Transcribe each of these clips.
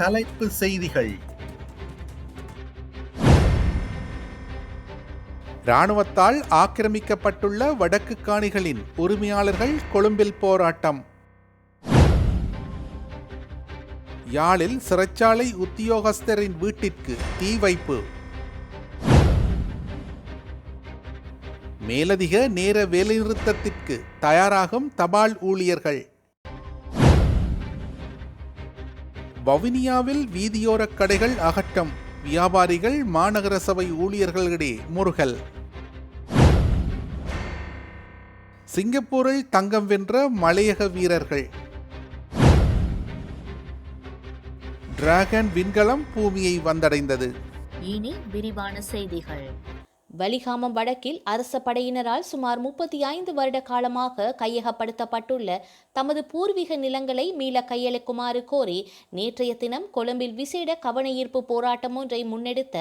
தலைப்பு செய்திகள். இராணுவத்தால் ஆக்கிரமிக்கப்பட்டுள்ள வடக்கு காணிகளின் உரிமையாளர்கள் கொழும்பில் போராட்டம். யாழில் சிறைச்சாலை உத்தியோகஸ்தரின் வீட்டிற்கு தீ வைப்பு மேலதிக நேர வேலைநிறுத்தத்திற்கு தயாராகும் தபால் ஊழியர்கள். வவுனியாவில் வீதியோரக் கடைகள் அகட்டம். வியாபாரிகள் மாநகர சபை ஊழியர்களிடையே முருகல் சிங்கப்பூரில் தங்கம் வென்ற மலையக வீரர்கள். டிராகன் விண்கலம் பூமியை வந்தடைந்தது. இனி விரிவான செய்திகள். வலிகாமம் வடக்கில் அரச படையினரால் சுமார் முப்பத்தி ஐந்து வருட காலமாக கையகப்படுத்தப்பட்டுள்ள தமது பூர்வீக நிலங்களை மீள கையளிக்குமாறு கோரி நேற்றைய தினம் கொழும்பில் விசேட கவனஈர்ப்பு போராட்டம் ஒன்றை முன்னெடுத்த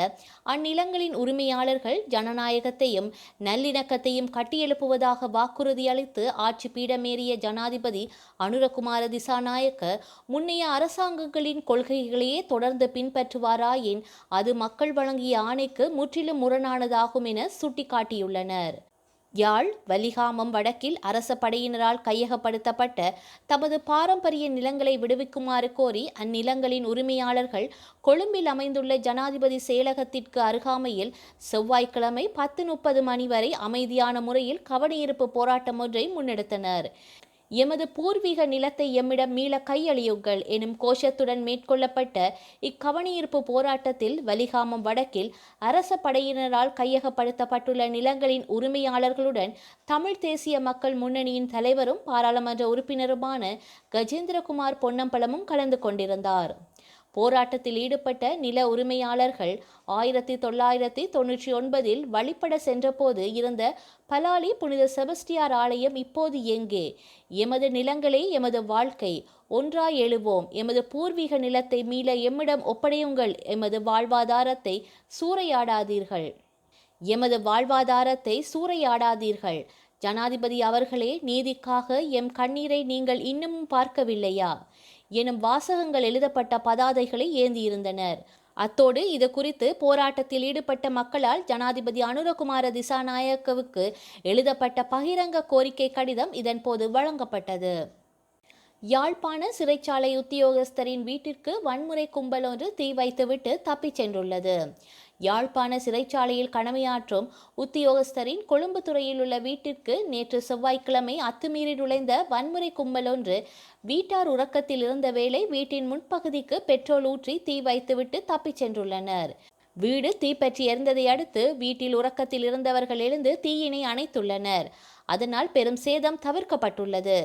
அந்நிலங்களின் உரிமையாளர்கள் ஜனநாயகத்தையும் நல்லிணக்கத்தையும் கட்டியெழுப்புவதாக வாக்குறுதி அளித்து ஆட்சி பீடமேறிய ஜனாதிபதி அனுரகுமார திசாநாயக்க முன்னைய அரசாங்கங்களின் கொள்கைகளையே தொடர்ந்து பின்பற்றுவாராயின் அது மக்கள் வழங்கிய ஆணைக்கு முற்றிலும் முரணானதாகும் என சுட்டிக்காட்டியுள்ளனர். யாழ் வலிகாமம் வடக்கில் அரச படையினரால் கையகப்படுத்தப்பட்ட தமது பாரம்பரிய நிலங்களை விடுவிக்குமாறு கோரி அந்நிலங்களின் உரிமையாளர்கள் கொழும்பில் அமைந்துள்ள ஜனாதிபதி செயலகத்திற்கு அருகாமையில் செவ்வாய்க்கிழமை பத்து முப்பது மணி வரை அமைதியான முறையில் கவனஈர்ப்பு போராட்டம் ஒன்றை முன்னெடுத்தனர். எமது பூர்வீக நிலத்தை எம்மிடம் மீள கையளியுங்கள் எனும் கோஷத்துடன் மேற்கொள்ளப்பட்ட இக்கவனியிருப்பு போராட்டத்தில் வலிகாமம் வடக்கில் அரச படையினரால் கையகப்படுத்தப்பட்டுள்ள நிலங்களின் உரிமையாளர்களுடன் தமிழ் தேசிய மக்கள் முன்னணியின் தலைவரும் பாராளுமன்ற உறுப்பினருமான கஜேந்திரகுமார் பொன்னம்பலமும் கலந்து கொண்டிருந்தார். போராட்டத்தில் ஈடுபட்ட நில உரிமையாளர்கள் ஆயிரத்தி தொள்ளாயிரத்தி தொன்னூற்றி ஒன்பதில் வழிபட சென்றபோது இருந்த பலாலி புனித செபஸ்டியார் ஆலயம் இப்போது எங்கே? எமது நிலங்களே எமது வாழ்க்கை. ஒன்றாய் எழுவோம். எமது பூர்வீக நிலத்தை மீள எம்மிடம் ஒப்படையுங்கள். எமது வாழ்வாதாரத்தை சூறையாடாதீர்கள். எமது வாழ்வாதாரத்தை சூறையாடாதீர்கள். ஜனாதிபதி அவர்களே நீதிக்காக எம் கண்ணீரை நீங்கள் இன்னமும் பார்க்கவில்லையா? எனும் வாசகங்கள் எழுதப்பட்ட பதாதைகளை ஏந்தியிருந்தனர். அத்தோடு இது குறித்து போராட்டத்தில் ஈடுபட்ட மக்களால் ஜனாதிபதி அனுரகுமார திசாநாயக்கவுக்கு எழுதப்பட்ட பகிரங்க கோரிக்கை கடிதம் இதன்போது வழங்கப்பட்டது. யாழ்ப்பாண சிறைச்சாலை உத்தியோகஸ்தரின் வீட்டிற்கு வன்முறை கும்பல் ஒன்று தீ வைத்துவிட்டு தப்பிச் சென்றுள்ளது. யாழ்ப்பாண சிறைச்சாலையில் கடமையாற்றும் உத்தியோகஸ்தரின் கொழும்பு துறையில் உள்ள வீட்டிற்கு நேற்று செவ்வாய்க்கிழமை அத்துமீறி நுழைந்த வன்முறை கும்பல் ஒன்று வீட்டார் உறக்கத்தில் இருந்த வேளை வீட்டின் முன்பகுதிக்கு பெட்ரோல் ஊற்றி தீ வைத்துவிட்டு தப்பிச் சென்றுள்ளனர். வீடு தீப்பற்றி எரிந்ததை அடுத்து வீட்டில் உறக்கத்தில் இருந்தவர்கள் எழுந்து தீயினை அணைத்துள்ளனர். அதனால் பெரும் சேதம் தவிர்க்கப்பட்டுள்ளது.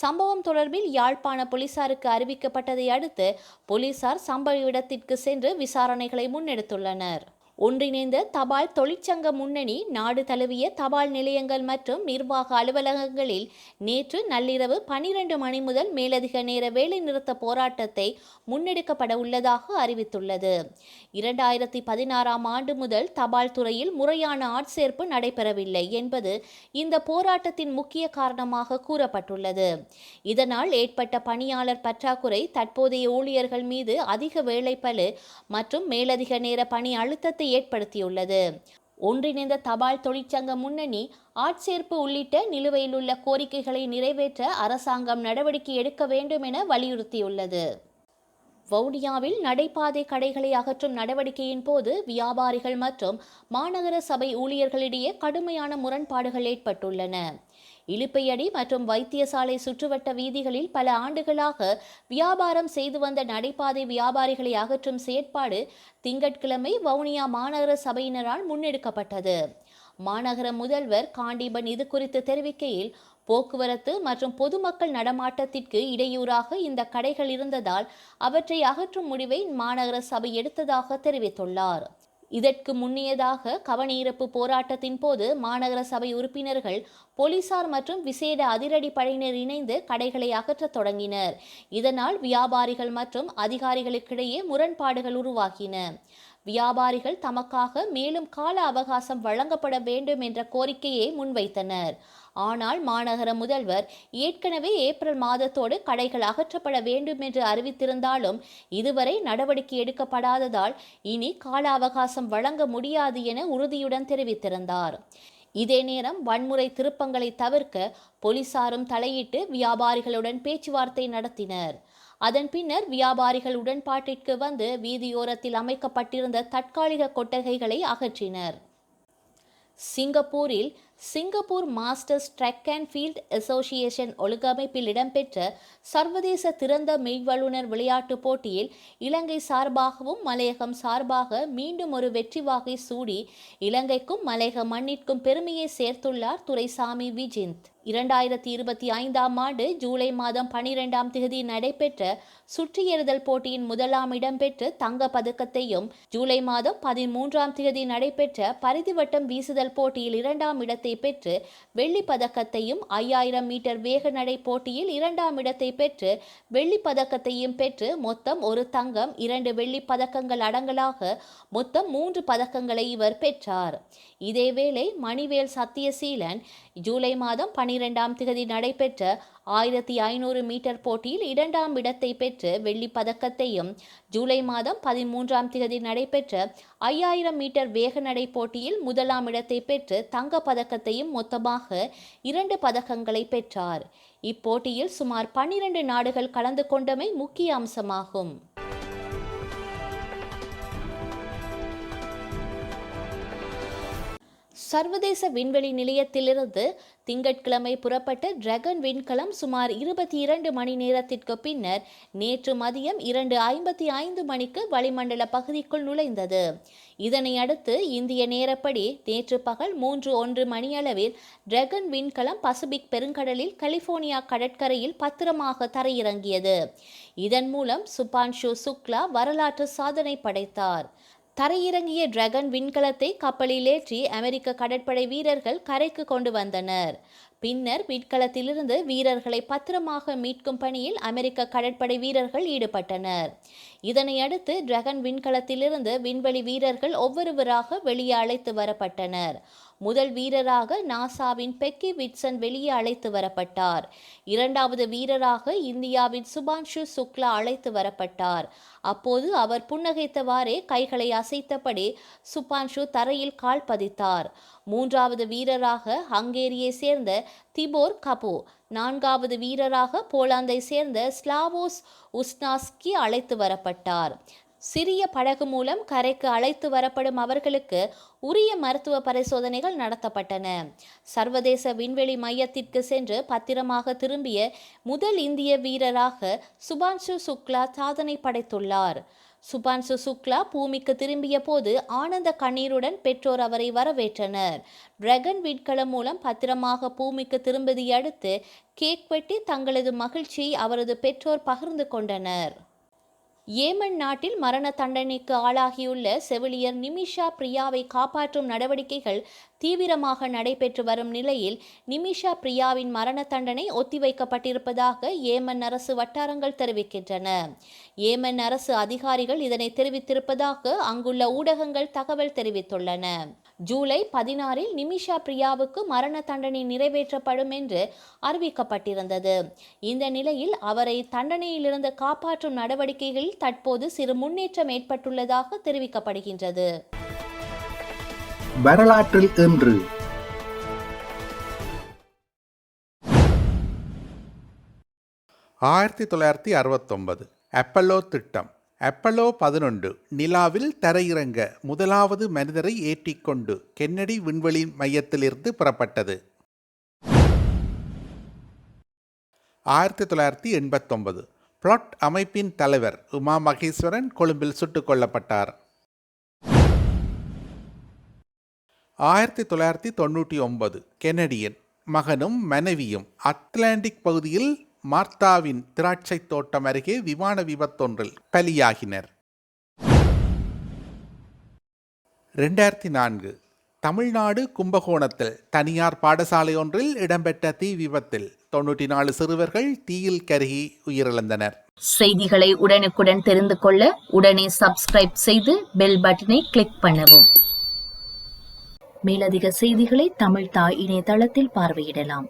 சம்பவம் தொடர்பில் யாழ்ப்பாண போலீசாருக்கு அறிவிக்கப்பட்டதை அடுத்து போலீசார் சம்பவ இடத்திற்கு சென்று விசாரணைகளை முன்னெடுத்துள்ளனர். ஒன்றிணைந்த தபால் தொழிற்சங்க முன்னணி நாடு தழுவிய தபால் நிலையங்கள் மற்றும் நிர்வாக அலுவலகங்களில் நேற்று நள்ளிரவு பனிரெண்டு மணி முதல் மேலதிக நேர வேலைநிறுத்த போராட்டத்தை முன்னெடுக்கப்பட உள்ளதாக அறிவித்துள்ளது. இரண்டாயிரத்தி பதினாறாம் ஆண்டு முதல் தபால் துறையில் முறையான ஆட்சேர்ப்பு நடைபெறவில்லை என்பது இந்த போராட்டத்தின் முக்கிய காரணமாக கூறப்பட்டுள்ளது. இதனால் ஏற்பட்ட பணியாளர் பற்றாக்குறை தற்போதைய ஊழியர்கள் மீது அதிக வேலைப்பளு மற்றும் மேலதிக நேர பணி அழுத்தத்தை ஏற்படுத்தியுள்ளது. ஒன்றிணைந்த தபால் தொழிற்சங்க முன்னணி ஆட்சேர்ப்பு உள்ளிட்ட நிலுவையில் உள்ள கோரிக்கைகளை நிறைவேற்ற அரசாங்கம் நடவடிக்கை எடுக்க வேண்டும் என வலியுறுத்தியுள்ளது. வவுனியாவில் நடைபாதை கடைகளை அகற்றும் நடவடிக்கையின் போது வியாபாரிகள் மற்றும் மாநகர சபை ஊழியர்களிடையே கடுமையான முரண்பாடுகள் ஏற்பட்டுள்ளன. இழுப்பையடி மற்றும் வைத்தியசாலை சுற்றுவட்ட வீதிகளில் பல ஆண்டுகளாக வியாபாரம் செய்து வந்த நடைபாதை வியாபாரிகளை அகற்றும் செயற்பாடு திங்கட்கிழமை வவுனியா மாநகர சபையினரால் முன்னெடுக்கப்பட்டது. மாநகர முதல்வர் காண்டிபன் இது குறித்து தெரிவிக்கையில் போக்குவரத்து மற்றும் பொதுமக்கள் நடமாட்டத்திற்கு இடையூறாக இந்த கடைகள் இருந்ததால் அவற்றை அகற்றும் முடிவை மாநகர சபை எடுத்ததாக தெரிவித்துள்ளார். இதற்கு முன்னியதாக கவனஈர்ப்பு போராட்டத்தின் போது மாநகர சபை உறுப்பினர்கள் போலீசார் மற்றும் விசேட அதிரடி படையினர் இணைந்து கடைகளை அகற்றத் தொடங்கினர். இதனால் வியாபாரிகள் மற்றும் அதிகாரிகளுக்கிடையே முரண்பாடுகள் உருவாகின. வியாபாரிகள் தமக்காக மேலும் கால அவகாசம் வழங்கப்பட வேண்டும் என்ற கோரிக்கையை முன்வைத்தனர். ஆனால் மாநகர முதல்வர் ஏற்கனவே ஏப்ரல் மாதத்தோடு கடைகள் அகற்றப்பட வேண்டும் என்று அறிவித்திருந்தாலும் இதுவரை நடவடிக்கை எடுக்கப்படாததால் இனி கால அவகாசம் வழங்க முடியாது என உறுதியுடன் தெரிவித்திருந்தார். இதே நேரம் வன்முறை திருப்பங்களை தவிர்க்க போலீசாரும் தலையிட்டு வியாபாரிகளுடன் பேச்சுவார்த்தை நடத்தினர். அதன் பின்னர் வியாபாரிகள் உடன்பாட்டிற்கு வந்து வீதியோரத்தில் அமைக்கப்பட்டிருந்த தற்காலிக கொட்டகைகளை அகற்றினர். சிங்கப்பூரில் Singapore masters track and field association ஒழுங்கமைப்பில் இடம்பெற்ற சர்வதேச திறந்த மெய்வல்லுநர் விளையாட்டுப் போட்டியில் இலங்கை சார்பாகவும் மலையகம் சார்பாக மீண்டும் ஒரு வெற்றி வாகை சூடி இலங்கைக்கும் மலையக மண்ணிற்கும் பெருமையை சேர்த்துள்ளார் துரைசாமி விஜிந்த். இரண்டாயிரத்தி இருபத்தி ஐந்தாம் ஆண்டு ஜூலை மாதம் பனிரெண்டாம் தேதி நடைபெற்ற சுற்றியெறிதல் போட்டியின் முதலாம் இடம் பெற்று தங்க பதக்கத்தையும் ஜூலை மாதம் பதிமூன்றாம் தேதி நடைபெற்ற பரிதிவட்டம் வீசுதல் போட்டியில் இரண்டாம் இடத்தை பெற்று வெள்ளி பதக்கத்தையும் ஐயாயிரம் மீட்டர் வேக நடை போட்டியில் இரண்டாம் இடத்தை பெற்று வெள்ளி பதக்கத்தையும் பெற்று மொத்தம் ஒரு தங்கம் இரண்டு வெள்ளி பதக்கங்கள் அடங்கலாக மொத்தம் மூன்று பதக்கங்களை இவர் பெற்றார். இதேவேளை மணிவேல் சத்தியசீலன் ஜூலை மாதம் பனிரெண்டாம் திகதி நடைபெற்ற ஆயிரத்தி ஐநூறு மீட்டர் போட்டியில் இரண்டாம் இடத்தை பெற்று வெள்ளிப் பதக்கத்தையும் ஜூலை மாதம் பதிமூன்றாம் திகதி நடைபெற்ற ஐயாயிரம் மீட்டர் வேகநடை போட்டியில் முதலாம் இடத்தை பெற்று தங்கப் பதக்கத்தையும் மொத்தமாக இரண்டு பதக்கங்களை பெற்றார். இப்போட்டியில் சுமார் பன்னிரண்டு நாடுகள் கலந்து கொண்டமை முக்கிய அம்சமாகும். சர்வதேச விண்வெளி நிலையத்திலிருந்து திங்கட்கிழமை புறப்பட்ட டிராகன் விண்கலம் சுமார் இருபத்தி இரண்டு மணி நேரத்திற்கு பின்னர் நேற்று மதியம் இரண்டு ஐம்பத்தி ஐந்து மணிக்கு வளிமண்டல பகுதிக்குள் நுழைந்தது. இதனை அடுத்து இந்திய நேரப்படி நேற்று பகல் மூன்று ஒன்று மணியளவில் டிராகன் விண்கலம் பசிபிக் பெருங்கடலில் கலிபோர்னியா கடற்கரையில் பத்திரமாக தரையிறங்கியது. இதன் மூலம் சுபான்ஷு சுக்லா வரலாற்று சாதனை படைத்தார். தரையிறங்கிய டிராகன் விண்கலத்தை கப்பலில் ஏற்றி அமெரிக்க கடற்படை வீரர்கள் கரைக்கு கொண்டு வந்தனர். பின்னர் விண்கலத்திலிருந்து வீரர்களை பத்திரமாக மீட்கும் பணியில் அமெரிக்க கடற்படை வீரர்கள் ஈடுபட்டனர். இதனையடுத்து டிராகன் விண்கலத்திலிருந்து விண்வெளி வீரர்கள் ஒவ்வொருவராக வெளியே அழைத்து வரப்பட்டனர். முதல் வீரராக நாசாவின் பெக்கி விட்சன் வெளியே அழைத்து வரப்பட்டார். இரண்டாவது வீரராக இந்தியாவின் சுபான்ஷு சுக்லா அழைத்து வரப்பட்டார். அப்போது அவர் புன்னகைத்தவாறே கைகளை அசைத்தபடி சுபான்ஷு தரையில் கால் பதித்தார். மூன்றாவது வீரராக ஹங்கேரியை சேர்ந்த திபோர் கபோ நான்காவது வீரராக போலாந்தை சேர்ந்த ஸ்லாவோஸ் உஸ்னாஸ்கி அழைத்து வரப்பட்டார். சிறிய படகு மூலம் கரைக்கு அழைத்து வரப்படும் அவர்களுக்கு உரிய மருத்துவ பரிசோதனைகள் நடத்தப்பட்டன. சர்வதேச விண்வெளி மையத்திற்கு சென்று பத்திரமாக திரும்பிய முதல் இந்திய வீரராக சுபான்ஷு சுக்லா சாதனை படைத்துள்ளார். சுபான்சு சுக்லா பூமிக்கு திரும்பிய போது ஆனந்த கண்ணீருடன் பெற்றோர் அவரை வரவேற்றனர். டிரகன் விண்கலம் மூலம் பத்திரமாக பூமிக்கு திரும்பியதை அடுத்து கேக் வெட்டி தங்களது மகிழ்ச்சியை அவரது பெற்றோர் பகிர்ந்து கொண்டனர். ஏமன் நாட்டில் மரண தண்டனைக்கு ஆளாகியுள்ள செவிலியர் நிமிஷா பிரியாவை காப்பாற்றும் நடவடிக்கைகள் தீவிரமாக நடைபெற்று வரும் நிலையில் நிமிஷா பிரியாவின் மரண தண்டனை ஒத்திவைக்கப்பட்டிருப்பதாக ஏமன் அரசு வட்டாரங்கள் தெரிவிக்கின்றன. ஏமன் அரசு அதிகாரிகள் இதனை தெரிவித்திருப்பதாக அங்குள்ள ஊடகங்கள் தகவல் தெரிவித்துள்ளன. ஜூலை பதினாறில் நிமிஷா பிரியாவுக்கு மரண தண்டனை நிறைவேற்றப்படும் என்று அறிவிக்கப்பட்டிருந்தது. இந்த நிலையில் அவரை தண்டனையிலிருந்து காப்பாற்றும் நடவடிக்கைகளில் தற்போது சிறு முன்னேற்றம் ஏற்பட்டுள்ளதாக தெரிவிக்கப்படுகின்றது. வரலாற்றில் இன்று. ஆயிரத்தி தொள்ளாயிரத்தி அறுபத்தொன்பது அப்பல்லோ திட்டம். அப்பலோ பதினொன்று நிலாவில் தரையிறங்க முதலாவது மனிதரை ஏற்றிக்கொண்டு கென்னடி விண்வெளி மையத்திலிருந்து புறப்பட்டது. ஆயிரத்தி தொள்ளாயிரத்தி எண்பத்தொன்பது பிளாட் அமைப்பின் தலைவர் உமா மகேஸ்வரன் கொழும்பில் சுட்டுக் கொல்லப்பட்டார். ஆயிரத்தி தொள்ளாயிரத்தி தொண்ணூற்றி ஒன்பது கெனடியன் மகனும் மனைவியும் அட்லாண்டிக் பகுதியில் மார்த்தாவின் திராட்சை தோட்டம் அருகே விமான விபத்தொன்றில் பலியாகினர். ரெண்டாயிரத்தி நான்கு தமிழ்நாடு கும்பகோணத்தில் தனியார் பாடசாலை ஒன்றில் இடம்பெற்ற தீ விபத்தில் தொன்னூற்றி நாலு சிறுவர்கள் தீயில் கருகி உயிரிழந்தனர். செய்திகளை உடனுக்குடன் தெரிந்து கொள்ள உடனே சப்ஸ்கிரைப் செய்து பெல் பட்டனை கிளிக் பண்ணவும். மேலதிக செய்திகளை தமிழ் தாய் இணையதளத்தில் பார்வையிடலாம்.